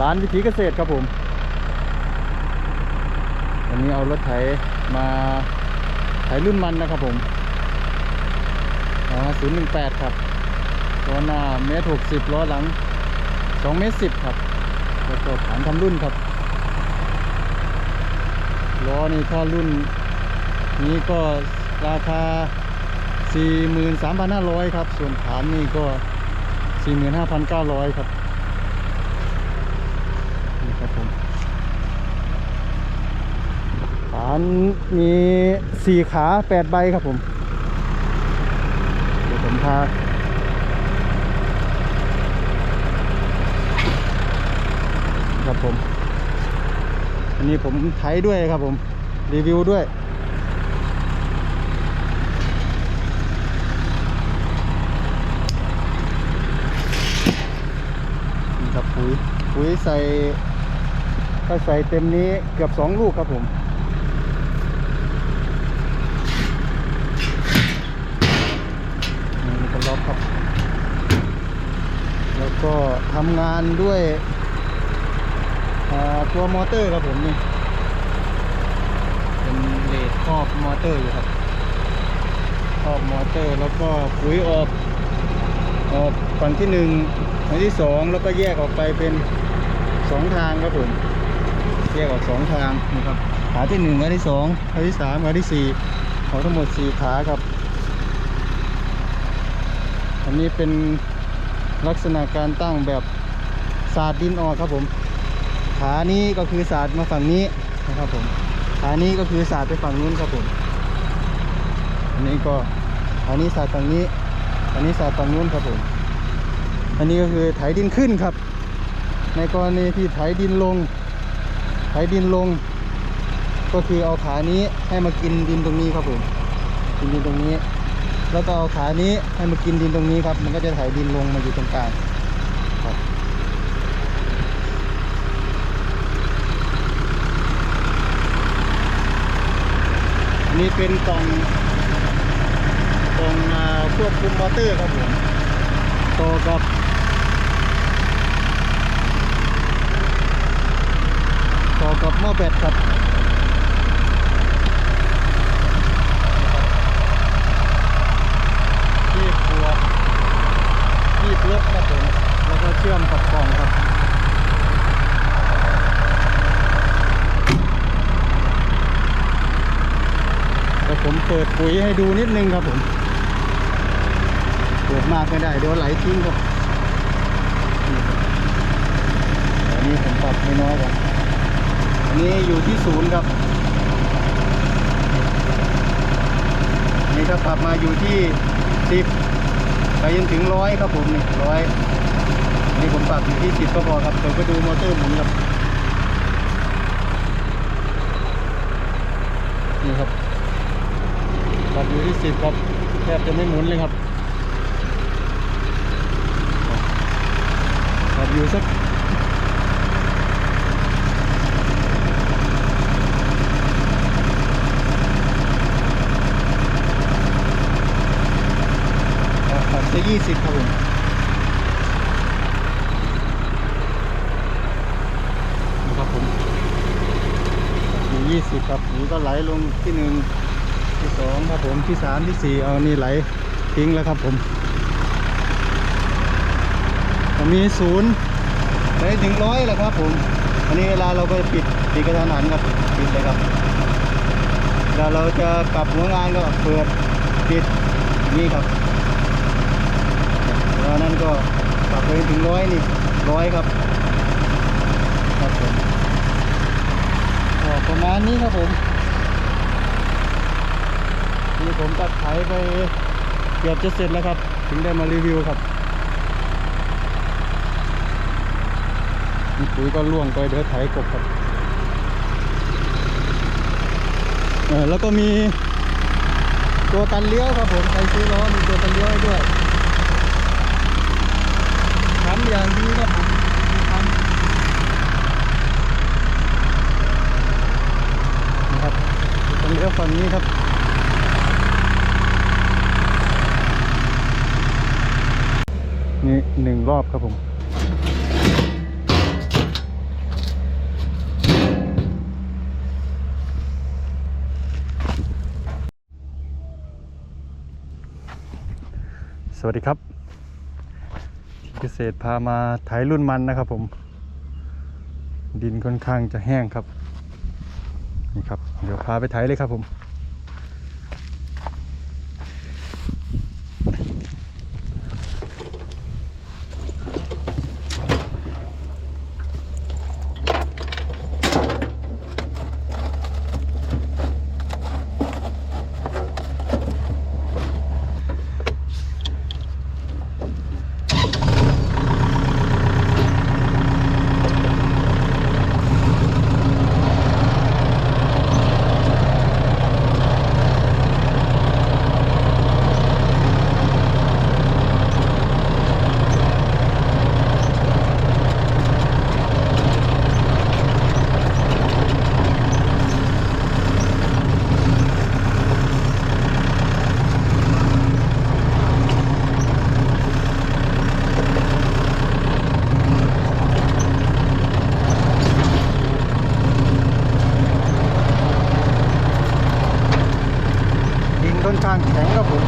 ร้านวิถีเกษตรครับผม วันนี้เอารถไถมาไถรุ่นมันนะครับผมศูนย์หนึ่งแปดครับล้อหน้าเมตรหกสิบล้อหลังสองเมตรสิบครับแล้วก็ฐานทำรุ่นครับ ล้อนี่ถ้ารุ่นนี้ก็ราคา 43,500 ครับ ส่วนฐานนี่ก็ 45,900 ครับ นี่ครับผม ฐานมี4ขา8ใบครับผม เดี๋ยวผมพาครับผม อันนี้ผมไถด้วยครับผม รีวิวด้วยนี่ครับปุ๋ยปุ๋ยใส่ถ้าใส่เต็มนี้เกือบสองลูกครับผมนี่ก็ ล็อกครับ แล้วก็ทำงานด้วยตัวมอเตอร์ครับผมนี่ เป็นเลดครอบมอเตอร์อยู่ครับครอบมอเตอร์แล้วก็ปุ๋ยออกออกฝั่งที่หนึ่งฝั่งที่สองแล้วก็แยกออกไปเป็นสองทางครับผมแยกออกสองทางนะครับขาที่หนึ่งขาที่สองขาที่สามขาที่สี่ของทั้งหมดสี่ขาครับ นนี้เป็นลักษณะการตั้งแบบสาดดินออกครับผม ขานี้ก็คือสาดมาฝั่งนี้นะครับผม ขานี้ก็คือสาดไปฝั่งนู้นครับผม อันนี้ก็อันนี้สาดฝั่งนี้ อันนี้สาดฝั่งนู้นครับผม อันนี้ก็คือไถดินขึ้นครับ ในกรณีที่ไถดินลง ไถดินลง ก็คือเอาขานี้ให้มากินดินตรงนี้ครับผม กินดินตรงนี้ แล้วก็เอาขานี้ให้มากินดินตรงนี้ครับ มันก็จะไถดินลงมาอยู่ตรงกลางครับอันนี้เป็นกล่องกล่องอ่าควบคุมมอเตอร์ครับผมต่อกับต่อกับหม้อแบตครับที่ขวด ที่รถครับผมแล้วก็เชื่อมกับกล่องครับเดี๋ยวผมเปิดปุ๋ยให้ดูนิดนึงครับผมเปิดมากไม่ได้เดี๋ยวไหลทิ้งครับอันนี้ผมปรับไม่น้อยกว่าอันนี้อยู่ที่ศูนย์ครับนนี้ถ้าปรับมาอยู่ที่สิบ ไปจนถึงร้อยครับผมนี่ร้อยนี่ผมปรับอยู่ที่สิบก็พอครับเดี๋ยวไปดูมอเตอร์หมุนครับนี่ครับปรับอยู่ที่สิบครับแทบจะไม่หมุนเลยครับปรับอยู่สัก จะยี่สิบครับผมนะครับผมอยู่ยี่สิบครับนี่ก็ไหลลงที่หนึ่งที่สองครับผมที่สามที่สี่เอานี่ไหลทิ้งแล้วครับผมผมมีศูนย์ไปถึงร้อยแล้วครับผม อันนี้เวลาเราก็ปิดปิดกระทันหันครับปิดเลยครับเวลาเราจะกลับหัวงานก็เปิดปิดนี่ครับ แล้วนั้นก็กลับไปถึงร้อยนี่ร้อยครับครับผมประมาณนี้ครับผมนี่ผมตัดไถไปเกือบจะเสร็จแล้วครับ ถึงได้มารีวิวครับนี่ปุ๋ยก็ล่วงไปเดี๋ยวไถกบครับแล้วก็มีตัวตันเลี้ยวครับผมใครซื้อล้อมีตัวตันเลี้ยวให้ด้วย อย่างดีคนะครับตรงเลี้ฝั่งนี้ครับนี่หนึ่งรอบครับผมสวัสดีครับ ษตรพามาไถรุ่นมันนะครับผม ดินค่อนข้างจะแห้งครับนี่ครับ เดี๋ยวพาไปไถเลยครับผม ค่อนข้างแข็งครับผม